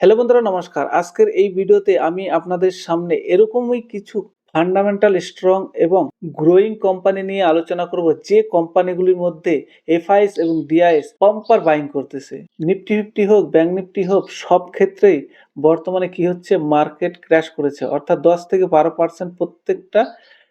Hello বন্ধুরা, নমস্কার। আজকের এই ভিডিওতে আমি আপনাদের সামনে এরকমই কিছু ফান্ডামেন্টাল স্ট্রং এবং গ্রোয়িং কোম্পানি নিয়ে আলোচনা করব, যে কোম্পানিগুলির মধ্যে এফআইএস এবং ডিআইএস পাম্পার বাইং করতেছে। নিফটি ফিফটি হোক ব্যাংক নিফটি হোক, সব ক্ষেত্রেই বর্তমানে কি হচ্ছে মার্কেট ক্র্যাশ করেছে। অর্থাৎ দশ থেকে বারো পার্সেন্ট প্রত্যেকটা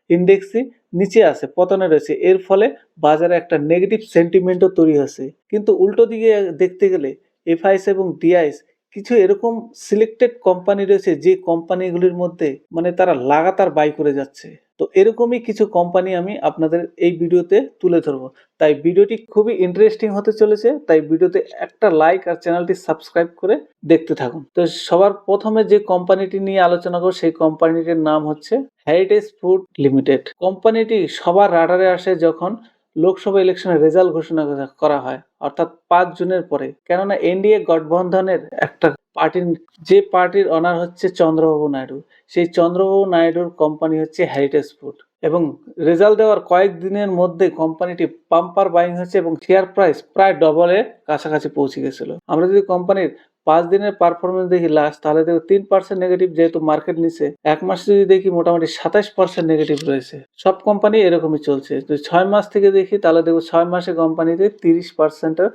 ইন্ডেক্সই নিচে আছে, পতনে রয়েছে। এর ফলে বাজারে একটা নেগেটিভ সেন্টিমেন্টও তৈরি হয়েছে। কিন্তু উল্টো দিকে দেখতে গেলে এফআইএস এবং ডিআইএস কিছু এরকম সিলেক্টেড কোম্পানি রয়েছে, যে কোম্পানিগুলির মধ্যে মানে তারা লাগাতার বাই করে যাচ্ছে। তো এরকমই কিছু কোম্পানি আমি আপনাদের এই ভিডিওতে তুলে ধরবো। তাই ভিডিওটি খুবই ইন্টারেস্টিং হতে চলেছে, তাই ভিডিওতে একটা লাইক আর চ্যানেলটি সাবস্ক্রাইব করে দেখতে থাকুন। তো সবার প্রথমে যে কোম্পানিটি নিয়ে আলোচনা করব, সেই কোম্পানিটির নাম হচ্ছে হেরিটেজ ফুড লিমিটেড কোম্পানিটি সবার রাডারে আসে যখন লোকসভা ইলেকশনের রেজাল্ট ঘোষণা করা- হয়, অর্থাৎ পাঁচ জুনের পরে। কেননা এনডিএ গঠবন্ধনের একটা পার্টির, যে পার্টির অনার হচ্ছে চন্দ্রবাবু নাইডু। সেই চন্দ্রবাবু নাইডুর কোম্পানি হচ্ছে হেরিটেজ ফুড এবং রেজাল্ট দেওয়ার কয়েক দিনের মধ্যে কোম্পানিটি পাম্পার বাইং হয়েছে এবং শেয়ার প্রাইস প্রায় ডবলের কাছাকাছি পৌঁছে গেছিল। আমরা যদি কোম্পানির পাঁচ দিনের পারফরমেন্স দেখি লাস্ট তাহলে দেখো তিন পার্সেন্ট নেগেটিভ যেহেতু মার্কেট নিচে এক মাস যদি দেখি মোটামুটি সাতাশ পার্সেন্ট নেগেটিভ রয়েছে। সব কোম্পানি এরকমই চলছে। যদি ছয় মাস থেকে দেখি, তাহলে দেখো ছয় মাসে কোম্পানিতে তিরিশ পার্সেন্টের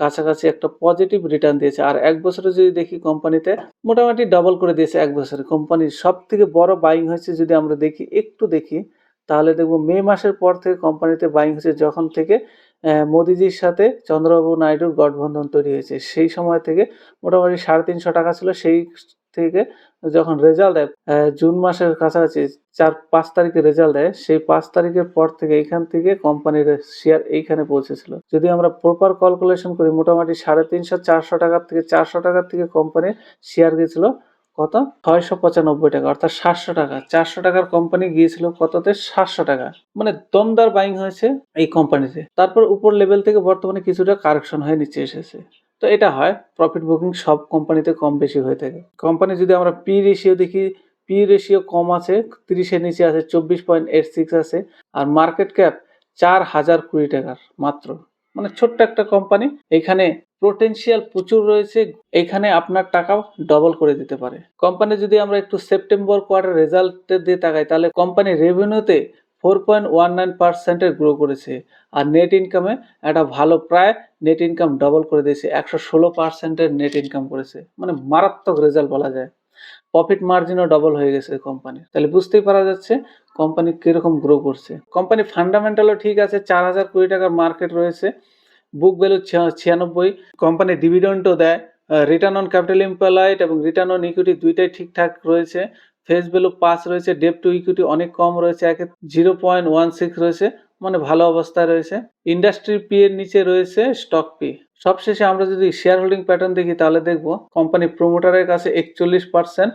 কাছাকাছি একটা পজিটিভ রিটার্ন দিয়েছে। আর এক বছরে যদি দেখি কোম্পানিতে মোটামুটি ডবল করে দিয়েছে এক বছরে। কোম্পানির সব থেকে বড় বাইং হয়েছে যদি আমরা দেখি, একটু দেখি তাহলে দেখব মে মাসের পর থেকে কোম্পানিতে বাইং হয়েছে যখন থেকে মোদিজির সাথে চন্দ্রবাবু নাইডুর গঠবন্ধন তৈরি হয়েছে। সেই সময় থেকে মোটামুটি সাড়ে তিনশো টাকা ছিল। সেই থেকে যখন রেজাল্ট দেয় জুন মাসের কাছাকাছি চার, পাঁচ তারিখে রেজাল্ট দেয়, সেই পাঁচ তারিখের পর থেকে এইখান থেকে কোম্পানির শেয়ার এইখানে পৌঁছেছিল। যদি আমরা প্রপার ক্যালকুলেশন করি, মোটামুটি সাড়ে তিনশো, চারশো টাকার থেকে, চারশো টাকার থেকে কোম্পানির শেয়ার গেছিল কত? ছয়শো পঁচানব্বই টাকা, অর্থাৎ সাতশো টাকা। চারশো টাকার কোম্পানি গিয়েছিল কততে? সাতশো টাকা। মানে দমদার বাইং হয়েছে এই কোম্পানিতে তারপর উপর লেভেল থেকে বর্তমানে কিছুটা কারেকশন হয়ে নিচে এসেছে। তো এটা হয় প্রফিট বুকিং সব কোম্পানিতে কম বেশি হয়ে থাকে। কোম্পানি যদি আমরা পি রেশিও দেখি পি রেশিও কম আছে, তিরিশের নিচে আছে, চব্বিশ পয়েন্ট এইট সিক্স আছে, আর মার্কেট ক্যাপ চার হাজার কুড়ি টাকার মাত্র। মানে ছোট্ট একটা কোম্পানি এখানে পোটেনশিয়াল প্রচুর রয়েছে, এখানে আপনার টাকা ডবল করে দিতে পারে। কোম্পানি যদি আমরা একটু সেপ্টেম্বর কোয়ার্টার রেজাল্টের দিয়ে তাকাই, তাহলে কোম্পানি রেভিনিউতে ফোর পয়েন্ট ওয়ান নাইন পার্সেন্টের গ্রো করেছে। আর নেট ইনকামে একটা ভালো প্রায় নেট ইনকাম ডবল করে দিয়েছে, একশো ষোলো পার্সেন্টের নেট ইনকাম করেছে। মানে মারাত্মক রেজাল্ট বলা যায়। প্রফিট মার্জিনও ডবল হয়ে গেছে কোম্পানি তাহলে বুঝতেই পারা যাচ্ছে কোম্পানি কীরকম গ্রো করছে। কোম্পানি ফান্ডামেন্টালও ঠিক আছে, চার হাজার কোটি টাকার মার্কেট রয়েছে। বুক ভ্যালু ছিয়ানব্বই। কোম্পানি ডিভিডেন্টও দেয়। রিটার্ন অন ক্যাপিটাল এমপ্লয়েড এবং রিটার্ন অন ইকুইটি দুইটাই ঠিকঠাক রয়েছে। ফেস ভ্যালু পাস রয়েছে ডেপ টু ইকুইটি অনেক কম রয়েছে, একে জিরো পয়েন্ট ওয়ান সিক্স রয়েছে মানে ভালো অবস্থায় রয়েছে। ইন্ডাস্ট্রি পি এর নিচে রয়েছে স্টক পি সবশেষে আমরা যদি শেয়ার হোল্ডিং প্যাটার্ন দেখি, তাহলে দেখব কোম্পানি প্রোমোটারের কাছে একচল্লিশ পার্সেন্ট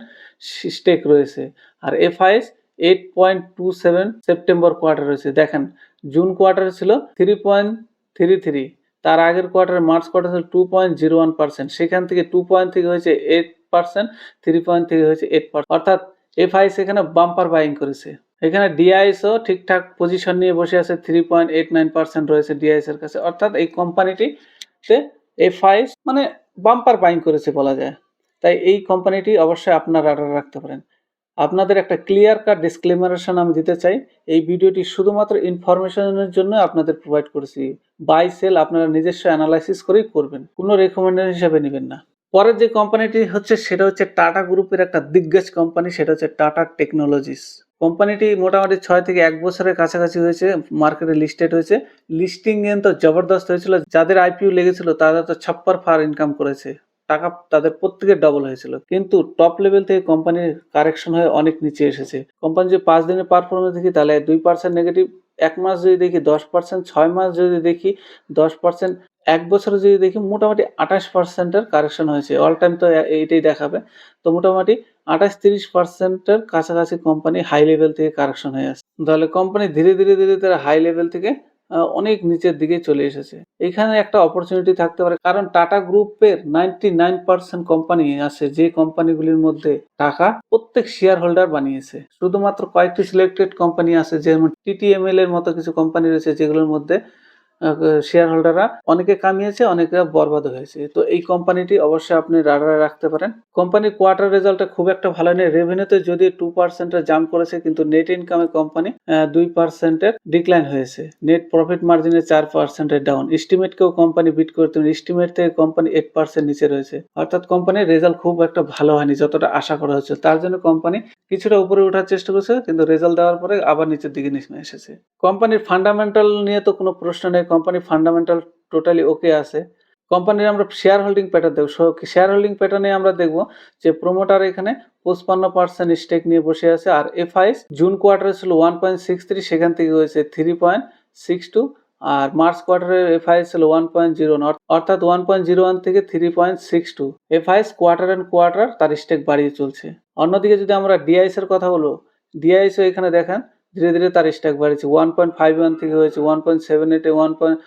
স্টেক রয়েছে। আর FIIs eight point two seven September quarter রয়েছে। দেখেন জুন কোয়ার্টার ছিল থ্রি পয়েন্ট থ্রি থ্রি তার আগের কোয়ার্টারে মার্চ কোয়ার্টার ছিল? Two point zero one percent সেখান থেকে টু পয়েন্ট থেকে হয়েছে এইট পার্সেন্ট থ্রি পয়েন্ট থেকে হয়েছে এইট পার্সেন্ট অর্থাৎ এফআইএস এখানে বাম্পার বাইং করেছে। এখানে ডিআইএসও ঠিকঠাক পজিশন নিয়ে বসে আছে three point eight nine percent রয়েছে ডিআইএস এর কাছে। অর্থাৎ এই কোম্পানিটিতে এফআইএস মানে বাম্পার বাইং করেছে বলা যায়। তাই এই কোম্পানিটি অবশ্যই আপনার রাডার রাখতে পারেন। আপনাদের একটা ক্লিয়ার কাট ডিসক্লেমারেশন আমি দিতে চাই। এই ভিডিওটি শুধুমাত্র ইনফরমেশনের জন্য আপনাদের প্রোভাইড করেছি। বাই সেল আপনারা নিজস্ব অ্যানালাইসিস করেই করবেন। কোনো রেকমেন্ডেশন হিসাবে নেবেন না। পরের যে কোম্পানিটি হচ্ছে, সেটা হচ্ছে টাটা গ্রুপের একটা দিগ্গজ কোম্পানি সেটা হচ্ছে টাটা টেকনোলজিস কোম্পানিটি মোটামুটি ছয় থেকে এক বছরের কাছাকাছি হয়েছে মার্কেটে লিস্টেড হয়েছে। লিস্টিং তো জবরদস্ত হয়েছিল। যাদের আইপিও লেগেছিল, তারা তো ছাপ্পার ফার ইনকাম করেছে। টাকা তাদের প্রত্যেকের ডবল হয়েছিল। কিন্তু টপ লেভেল থেকে কোম্পানির কারেকশন হয়ে অনেক নিচে এসেছে। কোম্পানি যদি পাঁচ দিনের পারফরমেন্স দেখি, তাহলে দুই পার্সেন্ট নেগেটিভ এক মাস যদি দেখি দশ পার্সেন্ট ছয় মাস যদি দেখি দশ পার্সেন্ট এক বছরে যদি দেখি মোটামুটি আঠাশ পার্সেন্টের কারেকশন হয়েছে। অল টাইম তো এইটাই দেখাবে। তো মোটামুটি আঠাশ তিরিশ পার্সেন্টের কাছাকাছি কোম্পানি হাই লেভেল থেকে কারেকশন হয়ে আসছে। তাহলে কোম্পানি ধীরে ধীরে ধীরে ধীরে হাই লেভেল থেকে অনেক নিচের দিকে চলে এসেছে। এখানে একটা অপরচুনিটি থাকতে পারে, কারণ টাটা গ্রুপের নাইনটি নাইন পার্সেন্ট কোম্পানি আছে, যে কোম্পানিগুলির মধ্যে টাকা প্রত্যেক শেয়ার হোল্ডার বানিয়েছে। শুধুমাত্র কয়েকটি সিলেক্টেড কোম্পানি আছে, যেমন টিটিএমএল এর মতো কিছু কোম্পানি রয়েছে, যেগুলোর মধ্যে শেয়ার হোল্ডাররা অনেকে কামিয়েছে, অনেকে বরবাদ হয়েছে। তো এই কোম্পানিটি অবশ্যই আপনি রাডারে রাখতে পারেন। কোম্পানির কোয়ার্টার রেজাল্টটা খুব একটা ভালো নেই। রেভিনিউতে যদি টু পার্সেন্টের জাম্প করেছে, কিন্তু নেট ইনকামে কোম্পানি দুই পার্সেন্টের ডিক্লাইন হয়েছে। নেট প্রফিট মার্জিনে চার পার্সেন্টের ডাউন এস্টিমেটকেও কোম্পানি বিট করতে এস্টিমেট থেকে কোম্পানি এইট পার্সেন্ট নিচে রয়েছে। অর্থাৎ কোম্পানির রেজাল্ট খুব একটা ভালো হয়নি, যতটা আশা করা হচ্ছে। তার জন্য কোম্পানি কিছুটা উপরে ওঠার চেষ্টা করছে, কিন্তু রেজাল্ট দেওয়ার পরে আবার নিচের দিকে নেমে এসেছে। কোম্পানির ফান্ডামেন্টাল নিয়ে তো কোনো প্রশ্ন নেই। কোম্পানির ফান্ডামেন্টাল টোটালি ওকে আছে। কোম্পানির আমরা শেয়ার হোল্ডিং প্যাটার্ন দেখব। শেয়ার হোল্ডিং প্যাটার্নে আমরা দেখব যে প্রোমোটার এখানে পঁচপান্ন পার্সেন্ট স্টেক নিয়ে বসে আছে আর এফআইএস জুন কোয়ার্টারে ছিল ওয়ান পয়েন্ট সিক্স থ্রি সেখান থেকে হয়েছে থ্রি পয়েন্ট সিক্স টু আর মার্চ কোয়ার্টারে এফআইএস ছিল ওয়ান পয়েন্ট জিরো ওয়ান অর্থাৎ ওয়ান পয়েন্ট জিরো ওয়ান থেকে three point six two FIIs quarter and quarter তার স্টেক বাড়িয়ে চলছে। অন্যদিকে যদি আমরা ডিআইএস এর কথা বলব ডিআইএসও এখানে দেখেন ধীরে ধীরে তার স্টক বাড়ছে ওয়ান পয়েন্ট ফাইভ ওয়ান থেকে হয়েছে ওয়ান পয়েন্ট সেভেন এইটে ওয়ান পয়েন্ট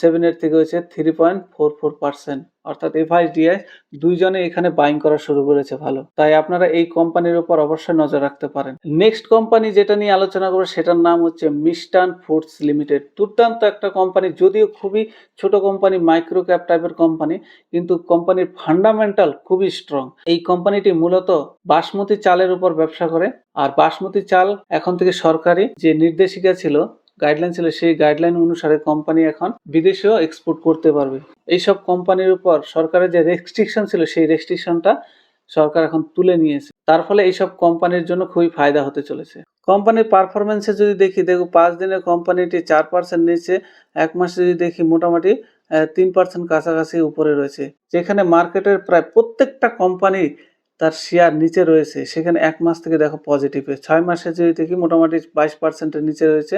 সেভেন এইট থেকে হয়েছে three point four four percent অর্থাৎ এফআইএস ডিআই দুইজনে এখানে বাইং করা শুরু করেছে ভালো। তাই আপনারা এই কোম্পানির উপর অবশ্যই নজর রাখতে পারেন। নেক্সট কোম্পানি যেটা নিয়ে আলোচনা করব, সেটার নাম হচ্ছে মিস্টান ফুডস লিমিটেড দুর্দান্ত একটা কোম্পানি যদিও খুবই ছোট কোম্পানি মাইক্রো ক্যাপ টাইপের কোম্পানি কিন্তু কোম্পানির ফান্ডামেন্টাল খুবই স্ট্রং এই কোম্পানিটি মূলত বাসমতি চালের উপর ব্যবসা করে। আর বাসমতি চাল এখন থেকে সরকারি যে নির্দেশিকা ছিল গাইডলাইন ছিল, সেই গাইডলাইন অনুসারে কোম্পানি এখন বিদেশেও এক্সপোর্ট করতে পারবে। এইসব কোম্পানির উপর সরকারের যে রেস্ট্রিকশন ছিল, সেই রেস্ট্রিকশনটা সরকার এখন তুলে নিয়েছে। তার ফলে এইসব কোম্পানির জন্য খুবই ফায়দা হতে চলেছে। কোম্পানির পারফরমেন্সে যদি দেখি, দেখো পাঁচ দিনের কোম্পানিটি চার পার্সেন্ট নিচে এক মাসে যদি দেখি মোটামুটি তিন পার্সেন্ট কাছাকাছি উপরে রয়েছে। যেখানে মার্কেটের প্রায় প্রত্যেকটা কোম্পানি তার শেয়ার নিচে রয়েছে, সেখানে এক মাস থেকে দেখো পজিটিভে ছয় মাসে যদি দেখি মোটামুটি বাইশ পার্সেন্টের নিচে রয়েছে,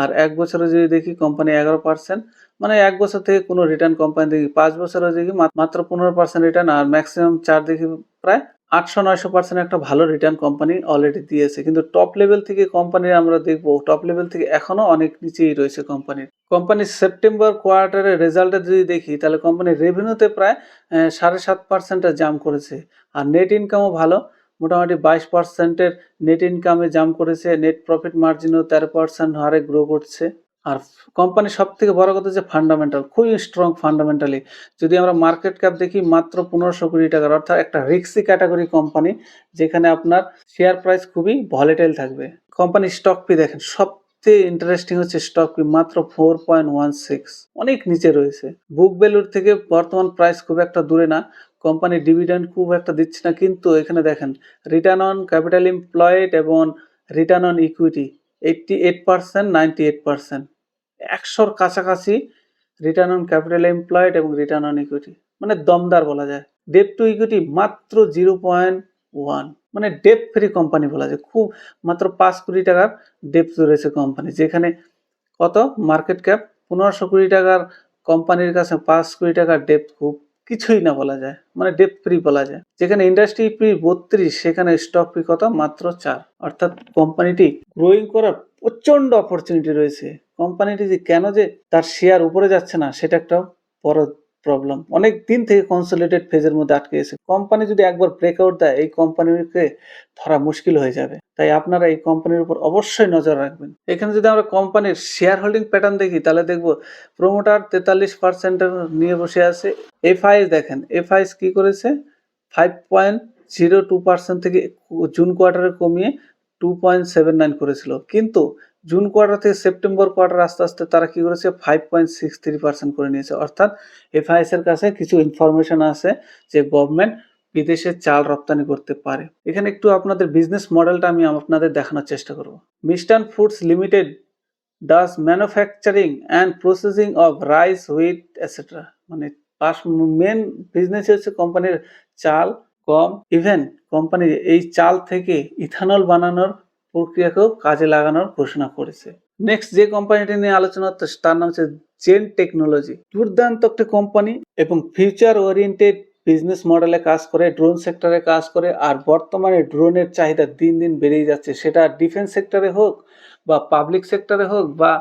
আর এক বছরে যদি দেখি কোম্পানি এগারো পার্সেন্ট মানে এক বছর থেকে কোনো রিটার্ন কোম্পানি দেখি, পাঁচ বছরে দেখি মাত্র পনেরো পার্সেন্ট রিটার্ন আর ম্যাক্সিমাম চার দেখি প্রায় আটশো নয়শো পার্সেন্ট একটা ভালো রিটার্ন কোম্পানি অলরেডি দিয়েছে। কিন্তু টপ লেভেল থেকে কোম্পানির আমরা দেখব টপ লেভেল থেকে এখনও অনেক নিচেই রয়েছে কোম্পানির কোম্পানির সেপ্টেম্বর কোয়ার্টারের রেজাল্টে যদি দেখি, তাহলে কোম্পানির রেভিনিউতে প্রায় সাড়ে সাত পার্সেন্টের জাম করেছে। আর নেট ইনকামও ভালো। মোটামুটি বাইশ পার্সেন্টের নেট ইনকামে জাম করেছে নেট প্রফিট মার্জিনও তেরো পার্সেন্ট হারে গ্রো করছে। আর কোম্পানি সব থেকে বড় কথা যে ফান্ডামেন্টাল খুবই স্ট্রং ফান্ডামেন্টালি যদি আমরা মার্কেট ক্যাপ দেখি, মাত্র পনেরোশো কোটি টাকার, অর্থাৎ একটা রিক্সি ক্যাটাগরি কোম্পানি যেখানে আপনার শেয়ার প্রাইস খুবই ভলেটাইল থাকবে। কোম্পানির স্টক পি দেখেন, সবচেয়ে ইন্টারেস্টিং হচ্ছে স্টক পি মাত্র ফোর পয়েন্ট ওয়ান সিক্স অনেক নিচে রয়েছে। বুক ভ্যালুর থেকে বর্তমান প্রাইস খুব একটা দূরে না। কোম্পানি ডিভিডেন্ড খুব একটা দিচ্ছে না, কিন্তু এখানে দেখেন রিটার্ন অন ক্যাপিটাল এমপ্লয়েড এবং return on equity eighty eight percent ninety eight percent একশোর কাছাকাছি রিটার্ন অন ক্যাপিটাল এমপ্লয়েড এবং রিটার্ন অন ইকুইটি মানে দমদার বলা যায়। ডেপ টু ইকুইটি মাত্র জিরো পয়েন্ট ওয়ান মানে ডেপ ফ্রি কোম্পানি বলা যায়। খুব মাত্র পাঁচ কোটি টাকার ডেপ রয়েছে কোম্পানি যেখানে কত? মার্কেট ক্যাপ পনেরোশো কোটি টাকার কোম্পানির কাছে পাঁচ কোটি টাকার ডেপ খুব কিছুই না বলা যায় মানে ডেপ ফ্রি বলা যায়। যেখানে ইন্ডাস্ট্রি ফ্রি বত্রিশ, সেখানে স্টক ফ্রি কত মাত্র চার। অর্থাৎ কোম্পানিটি গ্রোয়িং করার প্রচণ্ড অপরচুনিটি রয়েছে। কোম্পানিটি যে কেন যে তার শেয়ার উপরে যাচ্ছে না, সেটা একটা বড় প্রবলেম অনেক দিন থেকে কনসোলিডেট ফেজের মধ্যে আটকে গেছে। কোম্পানি যদি একবার ব্রেকআউট দেয়, এই কোম্পানিকে ধরা মুশকিল হয়ে যাবে। তাই আপনারা এই কোম্পানির উপর অবশ্যই নজর রাখবেন। এখানে যদি আমরা কোম্পানির শেয়ার হোল্ডিং প্যাটার্ন দেখি, তাহলে দেখব প্রোমোটার তেতাল্লিশ পার্সেন্টের নিয়ে বসে আছে। এফআইএস দেখেন এফআইএস কি করেছে? Five point zero two percent থেকে জুন কোয়ার্টারে কমিয়ে টু পয়েন্ট সেভেন নাইন করেছিল। কিন্তু জুন কোয়ার্টার থেকে সেপ্টেম্বর কোয়ার্টার আস্তে আস্তে তারা কি করেছে? Five point six three percent করে নিয়েছে। অর্থাৎ এফআইএস এর কাছে কিছু ইনফরমেশন আছে যে গভর্নমেন্ট বিদেশে চাল রপ্তানি করতে পারে। এখানে একটু আপনাদের বিজনেস মডেলটা আমি আপনাদের দেখানোর চেষ্টা করব। Mishtann foods limited does manufacturing and processing of rice wheat etcetera মানে মেন বিজনেস হচ্ছে কোম্পানির চাল, গম। ইভেন কোম্পানি এই চাল থেকে ইথানল বানানোর প্রক্রিয়াকেও কাজে লাগানোর ঘোষণা করেছে। নেক্সট যে কোম্পানিটি নিয়ে আলোচনা হচ্ছে, তার নাম হচ্ছে জেন টেকনোলজি দুর্দান্ত একটা কোম্পানি এবং ফিউচার ওরিয়েন্টেড বিজনেস মডেলে কাজ করে ড্রোন সেক্টরে কাজ করে, আর বর্তমানে ড্রোনের চাহিদা দিন দিন বেড়েই যাচ্ছে। সেটা ডিফেন্স সেক্টরে হোক বা পাবলিক সেক্টরে হোক বা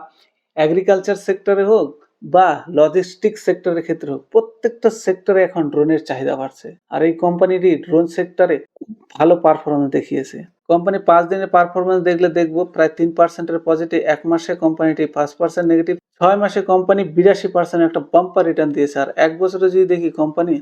অ্যাগ্রিকালচার সেক্টরে হোক বা লজিস্টিক সেক্টরের ক্ষেত্রে হোক, প্রত্যেকটা সেক্টরে এখন ড্রোনের চাহিদা বাড়ছে। আর এই কোম্পানিটি ড্রোন সেক্টরে খুব ভালো পারফরমেন্স দেখিয়েছে। কোম্পানি পাঁচ দিনের পারফরমেন্স দেখলে দেখব, প্রায় তিন পার্সেন্টের পজিটিভ এক মাসে কোম্পানিটি পাঁচ পার্সেন্ট নেগেটিভ ছয় মাসে কোম্পানি বিরাশি পার্সেন্ট একটা বাম্পার রিটার্ন দিয়েছে। আর এক বছরে যদি দেখি কোম্পানি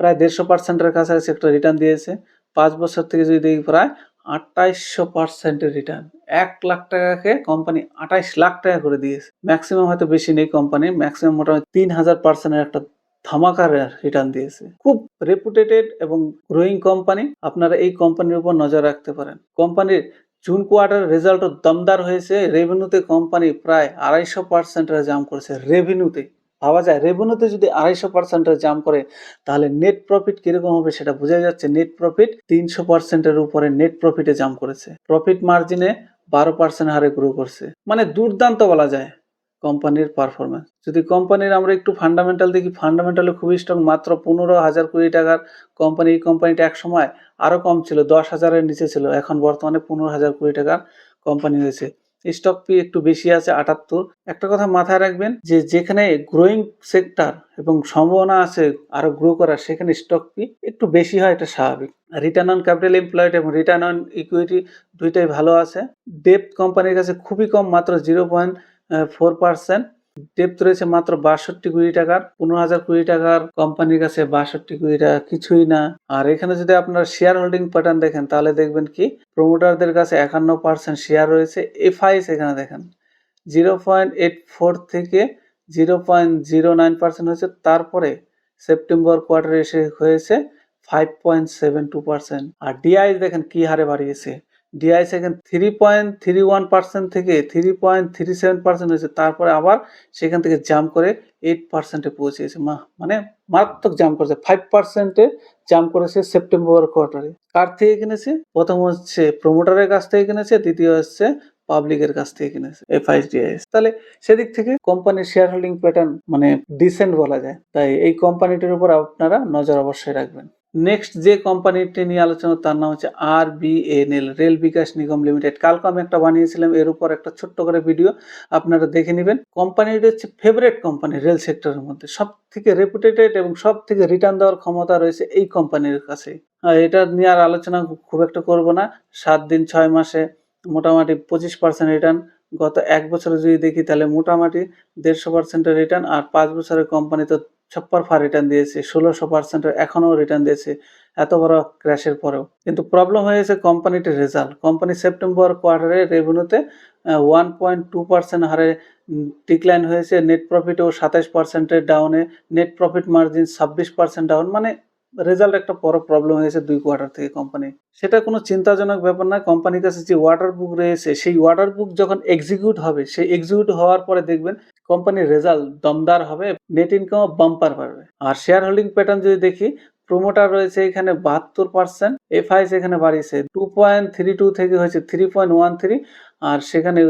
প্রায় দেড়শো পার্সেন্টের কাছাকাছি একটা রিটার্ন দিয়েছে, পাঁচ বছর থেকে যদি দেখি প্রায় আটাইশশো পার্সেন্টের রিটার্ন এক লাখ টাকাকে কোম্পানি আঠাইশ লাখ টাকা করে দিয়েছে। ম্যাক্সিমাম হয়তো বেশি নেই কোম্পানি ম্যাক্সিমাম মোটামুটি তিন হাজার পার্সেন্টের একটা ধামাকার রিটার্ন দিয়েছে। খুব রেপুটেটেড এবং গ্রোয়িং কোম্পানি আপনারা এই কোম্পানির উপর নজর রাখতে পারেন। কোম্পানির জুন কোয়ার্টার রেজাল্টও দমদার হয়েছে। রেভিনিউতে কোম্পানি প্রায় আড়াইশো পার্সেন্টের জাম করেছে। রেভিনিউতে ভাবা যায় রেভিনিউতে যদি আড়াইশো পার্সেন্টের জাম করে, তাহলে নেট প্রফিট কীরকম হবে সেটা বোঝা যাচ্ছে নেট প্রফিট তিনশো পার্সেন্টের উপরে নেট প্রফিটে জাম করেছে। প্রফিট মার্জিনে বারো পার্সেন্ট হারে গ্রো করছে। মানে দুর্দান্ত বলা যায়। কোম্পানির পারফরমেন্স যদি কোম্পানির আমরা একটু ফান্ডামেন্টাল দেখি ফান্ডামেন্টালে খুবই স্ট্রং মাত্র পনেরো হাজার কোটি টাকার কোম্পানি এই কোম্পানিটা এক সময় আরও কম ছিল, দশ হাজারের নিচে ছিল, এখন বর্তমানে পনেরো হাজার কোটি টাকার কোম্পানি হয়েছে স্টক পি একটু বেশি আছে, আটাত্তর। একটা কথা মাথায় রাখবেন যে, যেখানে গ্রোয়িং সেক্টর এবং সম্ভাবনা আছে আরও গ্রো করার, সেখানে স্টক পি একটু বেশি হয়, এটা স্বাভাবিক। রিটার্ন অন ক্যাপিটাল এমপ্লয়েড এবং রিটার্ন অন ইকুইটি দুইটাই ভালো আছে। ডেপ কোম্পানির কাছে খুবই কম, মাত্র জিরো পয়েন্ট ফোর পার্সেন্ট ডেপথ রয়েছে মাত্র বাষট্টি কোটি টাকার, পনেরো হাজার কোটি টাকার কোম্পানির কাছে বাষট্টি কোটি টাকা কিছুই না। আর এখানে যদি আপনার শেয়ার হোল্ডিং প্যাটার্ন দেখেন, তাহলে দেখবেন কি প্রমোটারদের কাছে একান্ন পার্সেন্ট শেয়ার রয়েছে। এফআইএস এখানে দেখেন জিরো পয়েন্ট এইট ফোর থেকে zero point zero nine percent হয়েছে। তারপরে সেপ্টেম্বর কোয়ার্টারে এসে হয়েছে five point seven two percent আর ডিআই দেখেন কি হারে বাড়িয়েছে। ডিআই সেখানে three point three one percent থেকে three point three seven percent হয়েছে। তারপরে আবার সেখান থেকে জাম্প করে এইট পার্সেন্টে পৌঁছেছে। মানে মারাত্মক জাম্প করেছে। ফাইভ পার্সেন্টে জাম্প করেছে সেপ্টেম্বর কোয়ার্টারে কার থেকে কিনেছে? প্রথম হচ্ছে প্রমোটারের কাছ থেকে কিনেছে, দ্বিতীয় হচ্ছে পাবলিকের কাছ থেকে কিনেছে এফআইডিআইএস তাহলে সেদিক থেকে কোম্পানির শেয়ার হোল্ডিং প্যাটার্ন মানে ডিসেন্ট বলা যায়। তাই এই কোম্পানিটির উপর আপনারা নজর অবশ্যই রাখবেন। নেক্সট যে কোম্পানিটি নিয়ে আলোচনা, তার নাম হচ্ছে R VNL Rail Vikas Nigam Limited কালকে আমি একটা বানিয়েছিলাম, এর উপর একটা ছোট্ট করে ভিডিও আপনারা দেখে নেবেন। কোম্পানিটি হচ্ছে ফেভারেট কোম্পানি রেল সেক্টরের মধ্যে। সব থেকে রেপুটেটেড এবং সব থেকে রিটার্ন দেওয়ার ক্ষমতা রয়েছে এই কোম্পানির কাছে। এটা নিয়ে আর আলোচনা খুব একটা করব না। সাত দিন, ছয় মাসে মোটামুটি পঁচিশ পার্সেন্ট রিটার্ন গত এক বছরে যদি দেখি, তাহলে মোটামুটি দেড়শো পার্সেন্টের রিটার্ন আর পাঁচ বছরের কোম্পানি তো ছাপ্পার ফা রিটার্ন দিয়েছে ষোলোশো পার্সেন্ট এখনও রিটার্ন দিয়েছে, এত বড় ক্র্যাশের পরেও। কিন্তু প্রবলেম হয়েছে কোম্পানিটির রেজাল্ট কোম্পানি সেপ্টেম্বর কোয়ার্টারে রেভিনিউতে ওয়ান পয়েন্ট টু পার্সেন্ট হারে ডিক্লাইন হয়েছে। নেট প্রফিটও সাতাশ পার্সেন্টের ডাউনে নেট প্রফিট মার্জিন ছাব্বিশ পার্সেন্ট ডাউন মানে রেজাল্ট একটা বড় প্রবলেম হয়েছে দুই কোয়ার্টার থেকে কোম্পানি সেটা কোনো চিন্তাজনক ব্যাপার না। কোম্পানির কাছে যে ওয়াটার বুক রয়েছে, সেই ওয়াটার বুক যখন এক্সিকিউট হবে, সেই এক্সিকিউট হওয়ার পরে দেখবেন কোম্পানির রেজাল্ট দমদার হবে নেট ইনকামও বাম্পার পারবে আর শেয়ার হোল্ডিং প্যাটার্ন যদি দেখি প্রোমোটার রয়েছে এখানে বাহাত্তর পার্সেন্ট এফআইস এখানে বাড়িয়েছে টু পয়েন্ট থ্রি টু থেকে হয়েছে থ্রি পয়েন্ট ওয়ান থ্রি আর সেখানে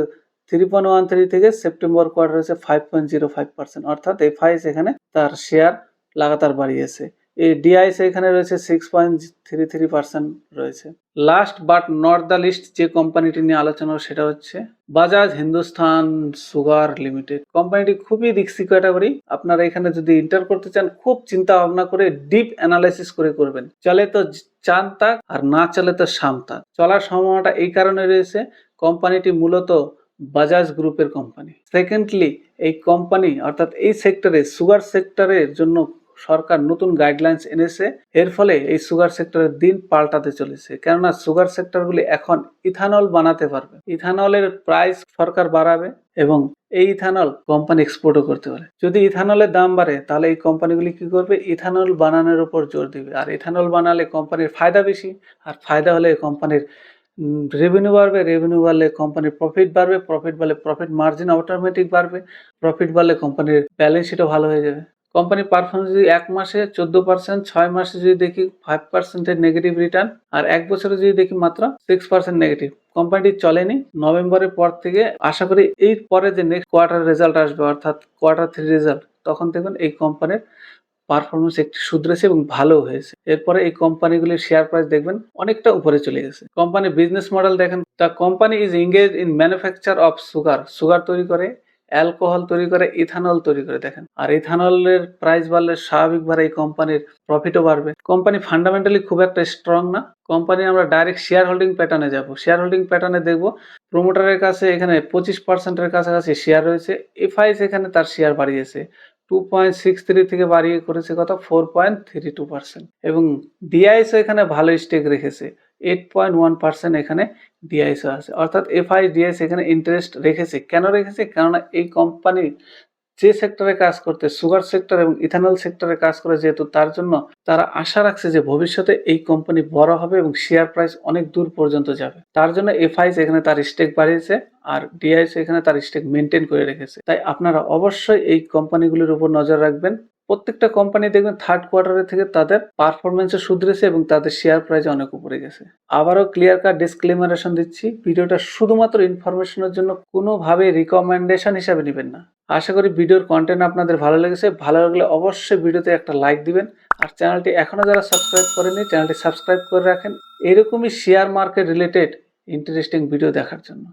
থ্রি পয়েন্ট ওয়ান থ্রি থেকে সেপ্টেম্বর কোয়ার্টার হয়েছে five point zero five percent অর্থাৎ এফআইস এখানে তার শেয়ার লাগাতার বাড়িয়েছে। এই ডিআইএস এখানে রয়েছে six point three three percent রয়েছে। Last but not the least যে কোম্পানিটি নিয়ে আলোচনা সেটা হচ্ছে বাজাজ হিন্দুস্তান সুগার লিমিটেড কোম্পানিটি খুবই রিক্সি ক্যাটাগরি আপনারা এখানে যদি ইন্টার করতে চান, খুব চিন্তা ভাবনা করে ডিপ অ্যানালাইসিস করে করবেন। চলে তো চান তাক আর না চলে তো শাম তাক। চলার সম্ভাবনাটা এই কারণে রয়েছে কোম্পানিটি মূলত বাজাজ গ্রুপের কোম্পানি সেকেন্ডলি এই কোম্পানি অর্থাৎ এই সেক্টরে সুগার সেক্টরের জন্য সরকার নতুন গাইডলাইন্স এনেছে, এর ফলে এই সুগার সেক্টরের দিন পাল্টাতে চলেছে। কেননা সুগার সেক্টরগুলি এখন ইথানল বানাতে পারবে। ইথানলের প্রাইস সরকার বাড়াবে এবং এই ইথানল কোম্পানি এক্সপোর্টও করতে পারে। যদি ইথানলের দাম বাড়ে, তাহলে এই কোম্পানিগুলি কি করবে? ইথানল বানানোর উপর জোর দিবে। আর ইথানল বানালে কোম্পানির ফায়দা বেশি, আর ফায়দা হলে কোম্পানির রেভিনিউ বাড়বে। রেভিনিউ বাড়লে কোম্পানির প্রফিট বাড়বে। প্রফিট বাড়লে প্রফিট মার্জিন অটোমেটিক বাড়বে। প্রফিট বাড়লে কোম্পানির ব্যালেন্স শিটও ভালো হয়ে যাবে। কোম্পানির পারফরমেন্স যদি এক মাসে চোদ্দ পার্সেন্ট ছয় মাসে যদি দেখি ফাইভ পার্সেন্টের নেগেটিভ রিটার্ন আর এক বছরে যদি দেখি মাত্র সিক্স পার্সেন্ট নেগেটিভ কোম্পানিটি চলেনি। নভেম্বরের পর থেকে আশা করি এই পরে যে নেক্সট কোয়ার্টার রেজাল্ট আসবে, অর্থাৎ কোয়ার্টার থ্রি রেজাল্ট তখন দেখুন এই কোম্পানির পারফরমেন্স একটু শুধরেছে এবং ভালো হয়েছে। এরপরে এই কোম্পানিগুলির শেয়ার প্রাইস দেখবেন অনেকটা উপরে চলে গেছে। কোম্পানির বিজনেস মডেল দেখেন। The company is engage in manufacture of sugar sugar তৈরি করে। অ্যালকোহল তৈরি করে, ইথানল তৈরি করে। দেখেন, আর ইথানলের প্রাইস বাড়লে স্বাভাবিকভাবে এই কোম্পানির প্রফিটও বাড়বে। কোম্পানি ফান্ডামেন্টালি খুব একটা স্ট্রং না। কোম্পানি আমরা ডাইরেক্ট শেয়ার হোল্ডিং প্যাটার্নে যাব। শেয়ার হোল্ডিং প্যাটার্নে দেখব প্রোমোটারের কাছে এখানে পঁচিশ পার্সেন্টের কাছাকাছি শেয়ার রয়েছে। এফআইএস এখানে তার শেয়ার বাড়িয়েছে। টু পয়েন্ট সিক্স থ্রি থেকে বাড়িয়ে করেছে কত? Four point three two percent এবং ডিআইএসও এখানে ভালো স্টেক রেখেছে। এইট পয়েন্ট ওয়ান পার্সেন্ট এখানে ডিআইএসও আছে। অর্থাৎ এফআই ডিআইএস এখানে ইন্টারেস্ট রেখেছে। কেন রেখেছে? কেননা এই কোম্পানি যে সেক্টরে কাজ করতে সুগার সেক্টর এবং ইথানল সেক্টরে কাজ করে যেহেতু, তার জন্য তারা আশা রাখছে যে ভবিষ্যতে এই কোম্পানি বড় হবে এবং শেয়ার প্রাইস অনেক দূর পর্যন্ত যাবে। তার জন্য এফআইস এখানে তার স্টেক বাড়িয়েছে আর ডিআইএস এখানে তার স্টেক মেনটেন করে রেখেছে। তাই আপনারা অবশ্যই এই কোম্পানিগুলির উপর নজর রাখবেন। প্রত্যেকটা কোম্পানি দেখবেন থার্ড কোয়ার্টারের থেকে তাদের পারফরমেন্সে শুধরেছে এবং তাদের শেয়ার প্রাইস অনেক উপরে গেছে। আবারও ক্লিয়ার কাট ডিসক্লেমারেশন দিচ্ছি, ভিডিওটা শুধুমাত্র ইনফরমেশনের জন্য কোনোভাবে রিকমেন্ডেশন হিসাবে নেবেন না। আশা করি ভিডিওর কন্টেন্ট আপনাদের ভালো লেগেছে। ভালো লাগলে অবশ্যই ভিডিওতে একটা লাইক দিবেন। আর চ্যানেলটি এখনও যারা সাবস্ক্রাইব করেনি চ্যানেলটি সাবস্ক্রাইব করে রাখেন। এরকমই share market related interesting video দেখার জন্য।